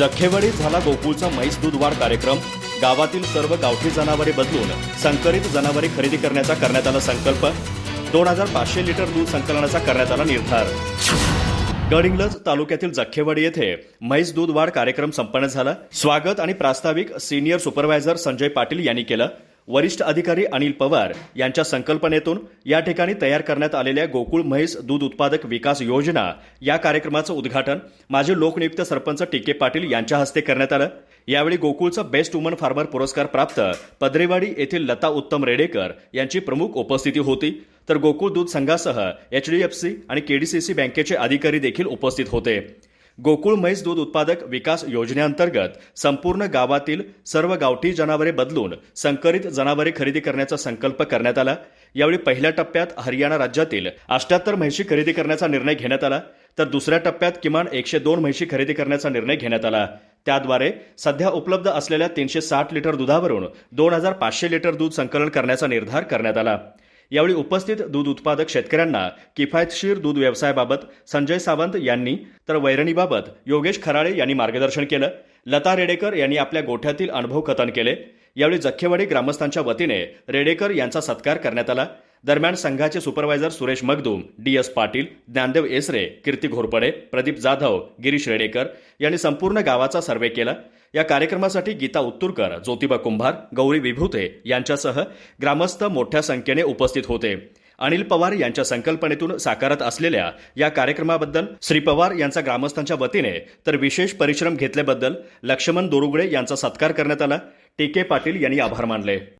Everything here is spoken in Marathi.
जखेवाडीत झाला गोकुळचा म्हैस दूधवाढ कार्यक्रम. गावातील सर्व गावठी जनावरे बदलून संकरित जनावरे खरेदी करण्याचा करण्यात आला संकल्प. दोन हजार पाचशे लिटर दूध संकलनाचा करण्यात आला निर्धार. गडिंग्लज तालुक्यातील जखेवाडी येथे म्हैस दूध वाढ कार्यक्रम संपन्न झाला. स्वागत आणि प्रास्ताविक सिनियर सुपरवायझर संजय पाटील यांनी केलं. वरिष्ठ अधिकारी अनिल पवार यांच्या संकल्पनेतून या ठिकाणी तयार करण्यात आलेल्या गोकुळ म्हैस दूध उत्पादक विकास योजना या कार्यक्रमाचं उद्घाटन माजी लोकनियुक्त सरपंच टी के पाटील यांच्या हस्ते करण्यात आलं. यावेळी गोकुळचा बेस्ट वुमन फार्मर पुरस्कार प्राप्त पद्रेवाडी येथील लता उत्तम रेडेकर यांची प्रमुख उपस्थिती होती. तर गोकुळ दूध संघासह एच डी एफ सी आणि केडीसीसी बँकेचे अधिकारी देखील उपस्थित होते. गोकुळ म्हैस दूध उत्पादक विकास योजनेअंतर्गत संपूर्ण गावातील सर्व गावठी जनावरे बदलून संकरित जनावरे खरेदी करण्याचा संकल्प करण्यात आला. यावेळी पहिल्या टप्प्यात हरियाणा राज्यातील अष्ट्याहत्तर म्हैशी खरेदी करण्याचा निर्णय घेण्यात आला तर दुसऱ्या टप्प्यात किमान एकशे दोन म्हैशी खरेदी करण्याचा निर्णय घेण्यात आला. त्याद्वारे सध्या उपलब्ध असलेल्या तीनशे साठ लिटर दुधावरून दोन हजार पाचशे लिटर दूध संकलन करण्याचा निर्धार करण्यात आला. यावेळी उपस्थित दूध उत्पादक शेतकऱ्यांना किफायतशीर दूध व्यवसायाबाबत संजय सावंत यांनी तर वैरणीबाबत योगेश खराळे यांनी मार्गदर्शन केलं लता रेडेकर यांनी आपल्या गोठ्यातील अनुभव कथन केले यावेळी जख्खेवाडी ग्रामस्थांच्या वतीने रेडेकर यांचा सत्कार करण्यात आला दरम्यान संघाचे supervisor Suresh Magdum D S Patil Dnyandev Esre Kirti Ghorpade Pradeep Jadhav Girish Redekar यांनी संपूर्ण गावाचा सर्वे केला. या कार्यक्रमासाठी गीता उत्तुरकर ज्योतिबा कुंभार गौरी विभूते यांच्यासह ग्रामस्थ मोठ्या संख्येने उपस्थित होते. अनिल पवार यांच्या संकल्पनेतून साकारत असलेल्या या कार्यक्रमाबद्दल श्री पवार यांचा ग्रामस्थांच्या वतीने तर विशेष परिश्रम घेतल्याबद्दल लक्ष्मण दोरुगडे यांचा सत्कार करण्यात आला. टी के पाटील यांनी आभार मानले.